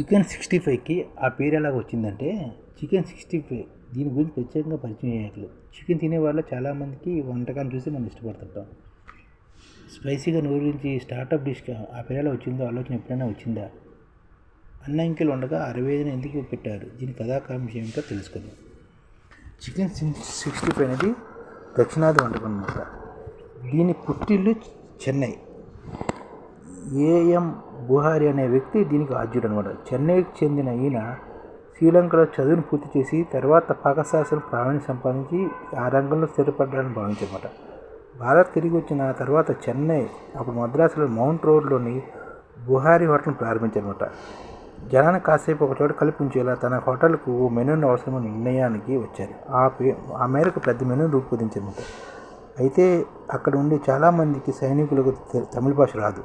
Chicken sixty ఫైవ్కి ఆ పేరు ఎలాగ వచ్చిందంటే చికెన్ సిక్స్టీ ఫైవ్ దీని గురించి ప్రత్యేకంగా పరిచయం చేయట్లేదు. చికెన్ తినే వాళ్ళు చాలామందికి వంటకాన్ని చూసి మనం ఇష్టపడుతుంటాం. స్పైసీగా నూరించి స్టార్టప్ డిష్గా ఆ పేరు ఎలా వచ్చిందో ఆలోచన ఎప్పుడైనా వచ్చిందా? అన్న ఇంకెలు ఉండగా అరవై ఐదున ఎందుకు పెట్టారు? దీని కథాకాంక్ష ఏమిటో తెలుసుకుందాం. చికెన్ సిక్స్టీ ఫైవ్ అనేది దక్షిణాది వంటకం అనమాట దీని పుట్టిల్లు చెన్నై. ఏఎం బుహారి అనే వ్యక్తి దీనికి ఆద్యుడు అనమాట చెన్నైకి చెందిన ఈయన శ్రీలంకలో చదువును పూర్తి చేసి తర్వాత పాకశాస్త్రం ప్రావీణ్యం సంపాదించి ఆ రంగంలో స్థిరపడ్డాలని భావించమాట భారత్ తిరిగి వచ్చిన తర్వాత చెన్నై అప్పుడు మద్రాసులో మౌంట్ రోడ్లోని బుహారీ హోటల్ను ప్రారంభించారన్నమాట జనాన్ని కాసేపు ఒక చోట కల్పించేలా తన హోటల్కు మెనూని అవసరమైన నిర్ణయానికి వచ్చారు. ఆ పే ఆ మేరకు పెద్ద మెనూని రూపొందించారన్నమాట అయితే అక్కడ ఉండే చాలామందికి సైనికులకు తమిళ భాష రాదు.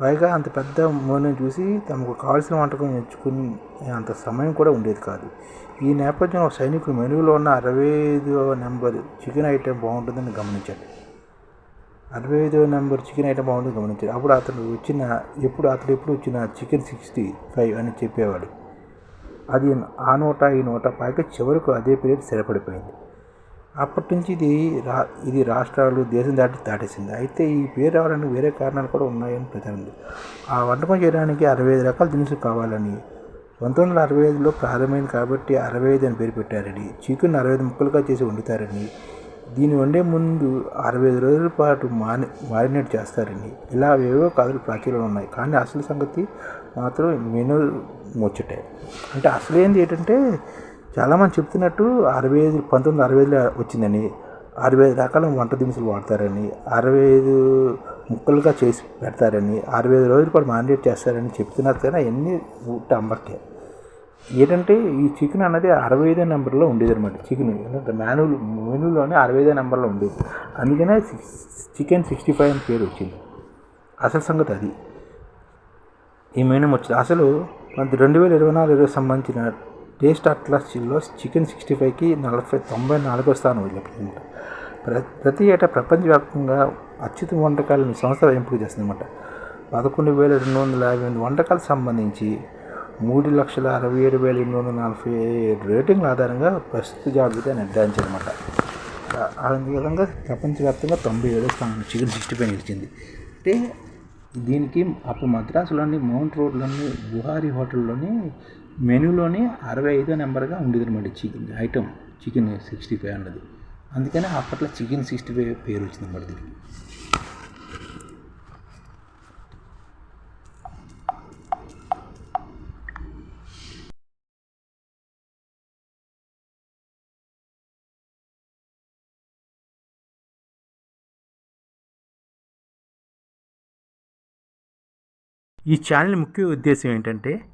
పైగా అంత పెద్ద మెనూ చూసి తమకు కావాల్సిన వంటకం ఎంచుకుని అంత సమయం కూడా ఉండేది కాదు. ఈ నేపథ్యంలో సైనికుడు మెనూలో ఉన్న అరవై ఐదో నెంబర్ చికెన్ ఐటెం బాగుంటుందని గమనించాడు అరవై ఐదో నెంబర్ చికెన్ ఐటమ్ బాగుంటుంది గమనించాడు అప్పుడు అతను వచ్చిన ఎప్పుడు అతడు ఎప్పుడు వచ్చిన చికెన్ సిక్స్టీ ఫైవ్ అని చెప్పేవాడు. అది ఆ నోట ఈ నోట పైగా చివరకు అదే పీరియడ్ స్థిరపడిపోయింది. అప్పటి నుంచి ఇది రా ఇది రాష్ట్రాలు దేశం దాటి దాటేసింది. అయితే ఈ పేరు రావడానికి వేరే కారణాలు కూడా ఉన్నాయని ప్రచారం ఆ వంటకం చేయడానికి అరవై ఐదు రకాల దినుసులు కావాలని పంతొమ్మిది వందల అరవై ఐదులో ప్రారంభమైంది కాబట్టి అరవై ఐదు అని పేరు పెట్టారని చికెన్ అరవై ఐదు ముక్కలుగా చేసి వండుతారని దీన్ని వండే ముందు అరవై ఐదు రోజుల పాటు మారి మారినేట్ చేస్తారని ఇలా ఏవో కథలు ప్రాచుర్యంలో ఉన్నాయి. కానీ అసలు సంగతి మాత్రం మెనూ ముచ్చటే. అంటే అసలు ఏంది ఏంటంటే చాలామంది చెప్తున్నట్టు అరవై ఐదు పంతొమ్మిది అరవై ఐదులో వచ్చిందని అరవై ఐదు రకాల వంట దినుసులు వాడతారని అరవై ఐదు ముక్కలుగా చేసి పెడతారని అరవై ఐదు రోజులు పాటు మారినేట్ చేస్తారని చెప్తున్నారు కానీ అవన్నీ ఊట అంబట్టే ఏంటంటే ఈ చికెన్ అనేది అరవై ఐదో నెంబర్లో ఉండేది అనమాట చికెన్. ఏంటంటే మాన్యువల్ మెనూలోనే అరవై ఐదో నెంబర్లో ఉండేది. అందుకనే చికెన్ సిక్స్టీ ఫైవ్ అని పేరు వచ్చింది. అసలు సంగతి అది. ఈ మెనూ వచ్చింది. అసలు మనకి రెండు వేల ఇరవై నాలుగు ఇరవై సంబంధించిన టేస్ట్ అట్లాస్లో చికెన్ సిక్స్టీ ఫైవ్కి నలభై తొంభై నాలుగో స్థానం వదిలిపెట్టిందన్నమాట ప్ర ప్రతి ఏటా ప్రపంచవ్యాప్తంగా అత్యుత వంటకాలను సంస్థ ఎంపిక చేస్తుందన్నమాట. పదకొండు వేల రెండు వందల యాభై ఎనిమిది వంటకాలకు సంబంధించి మూడు లక్షల అరవై ఏడు వేల ఎనిమిది వందల నలభై ఏడు రేటింగ్ల ఆధారంగా ప్రస్తుత జాబితా నిర్ధారించారన్నమాట. అందువలంగా ప్రపంచవ్యాప్తంగా తొంభై ఏడో స్థానం చికెన్ సిక్స్టీ ఫైవ్ నిలిచింది. అంటే దీనికి అప్పుడు మద్రాసులోని మౌంట్ రోడ్లోని బుహారీ హోటల్లోని మెనూలోనే అరవై ఐదో నెంబర్గా ఉండేది అనమాట chicken item. Chicken sixty five అన్నది. అందుకని అప్పట్లో చికెన్ సిక్స్టీ ఫైవ్ పేరు వచ్చింది అన్నమాట దీనికి. ఈ ఛానల్ ముఖ్య ఉద్దేశం ఏంటంటే